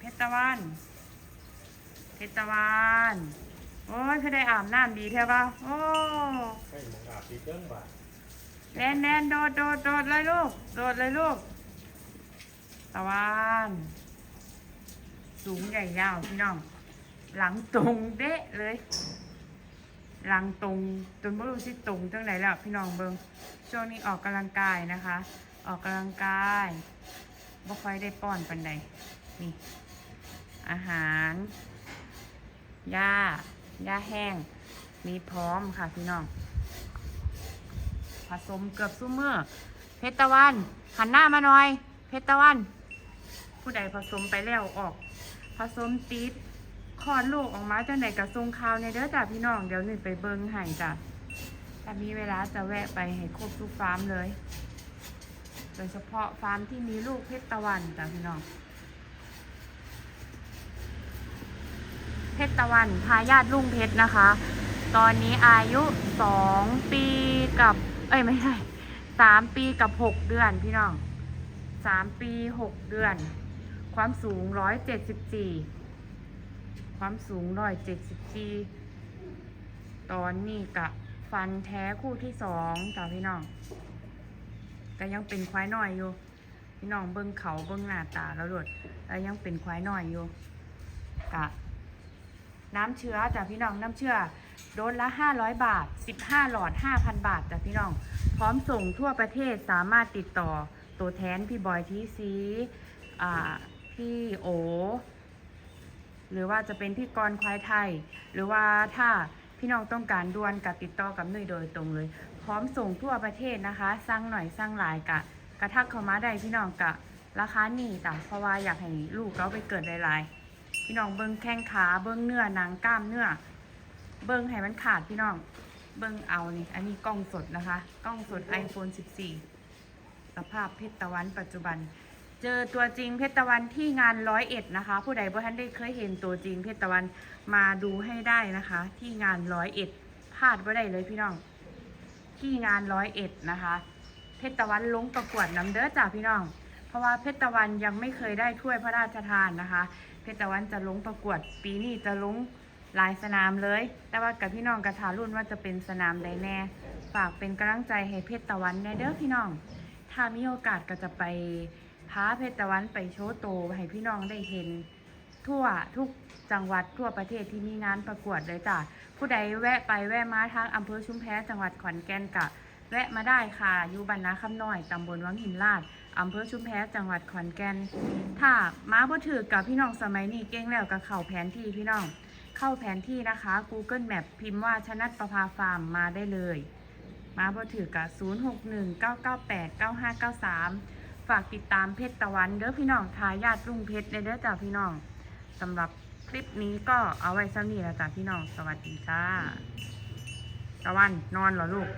เพชรตะวันเพชรตะวันโอ้ยเขาได้อาบน้ำดีแท้ปะโอ้ให้หมองอาบดีเกิ้งบาแนนแนนโดดโดดโดดเลยลูก โดดเลยลูก ตะวัน สูงใหญ่ยาวพี่น้อง หลังตรงเดะเลย หลังตรงจนไม่รู้สิตรงจังไหนแล้วพี่น้องเบิงช่วงนี้ออกกำลังกายนะคะ ออกกำลังกายบ่ค่อยได้ป้อนปันใดนี่ อาหารหญ้าหญ้าแห้ง มีพร้อมค่ะพี่น้อง ผสมเกือบซุ้มเมื่อเพชรตะวันหันหน้ามาหน่อย เพชรตะวัน ผู้ใดผสมไปแล้วออก ผสมติดคลอดลูกออกมาจังไหนกับทรงข่าวในเด้อจ้ะพี่น้องเดี๋ยวหนึ่งไปเบิ้งให้จ้ะถ้ามีเวลาจะแวะไปให้ครบทุกฟาร์มเลย โดยเฉพาะฟาร์มที่มีลูกเพชรตะวันจ้ะพี่น้อง เพ ชรตะวันทายาทลุงเพชรนะคะ ตอนนี้อายุสองปีกับ เอ้ยไม่ใช่สามปีกับหกเดือนพี่น้องสามปีหกเดือน ความสูงร้อยเจ็ดสิบสี่ความสูงร้อยเจ็ดสิบสี่ตอนนี้กะฟันแท้คู่ที่สองจ้าพี่น้องก็ยังเป็นควายน้อยอยู่พี่น้องเบิ้งเขาเบิ้งหน้าตาแล้วโดดแล้วยังเป็นควายน้อยอยู่กะ น้ำเชื้อจ้ะพี่น้องน้ำเชื้อโดสละ 500 บาท 15 หลอด 5,000 บาทจ้ะพี่น้อง พร้อมส่งทั่วประเทศสามารถติดต่อตัวแทนพี่บอยทีซีพี่โอ หรือว่าจะเป็นพี่กรควายไทย หรือว่าถ้าพี่น้องต้องการด่วนกับติดต่อกับหนุ่ยโดยตรงเลย พร้อมส่งทั่วประเทศนะคะ สร้างหน่อยสร้างหลายกะกระทักเข้ามาได้พี่น้องกะราคานี่จ้ะเพราะว่าอยากให้ลูกเราไปเกิดหลายๆ พี่น้องเบิ้งแข้งขาเบิ้งเนื้อหนังกล้ามเนื้อ เบิ้งให้มันขาดพี่น้อง เบิ้งเอานี่ อันนี้กล้องสดนะคะ กล้องสด iPhone 14 สภาพเพชรตะวันปัจจุบัน เจอตัวจริงเพชรตะวันที่งานร้อยเอ็ดนะคะ ผู้ใดบ่ท่านได้เคยเห็นตัวจริงเพชรตะวันมาดูให้ได้นะคะ ที่งานร้อยเอ็ดพลาดไ่ได้เลยพี่น้อง ที่งานร้อยเอ็ดนะคะ เพชรตะวันลงประกวดน้ำเด้อจ้าพี่น้อง เพราะว่าเพชรตะวันยังไม่เคยได้ถ้วยพระราชทานนะคะเพ ชรตะวันจะลงประกวด ปีนี้จะลงหลายสนามเลย แต่ว่ากับพี่น้องกระทารุ่นว่าจะเป็นสนามใดแน่ ฝากเป็นกำลังใจให้เพชรตะวันแน่เด้อพี่น้อง ถ้ามีโอกาสก็จะไปพาเพชรตะวันไปโชว์โตวให้พี่น้องได้เห็น ทั่วทุกจังหวัดทั่วประเทศที่มีงานประกวดเลยจ้ะผู้ใดแวะไปแวะมาทางอำเภอชุมแพจังหวัดขอนแก่นกะ แวะมาได้ค่ะอยู่บรรณาคำน้อยตำบลวังหินลาดอำเภอชุมแพจังหวัดขอนแก่นถ้ามาบ่ถือกับพี่น้องสมัยนี้เก่งแล้วกับเข่าแผนที่พี่น้อง เข้าแผนที่นะคะ Google Map พิมพ์ว่าชนัดประภาฟาร์มมาได้เลย มาบ่ถือกับ 0619989593 ฝากติดตามเพชรตะวันเด้อพี่น้องทายาทรุ่งเพชรเด้อจ้าพี่น้องสำหรับคลิปนี้ก็เอาไว้ซ้ำนี้แล้วจ้าพี่น้อง สวัสดีจ้าตะวันนอนเหรอลูก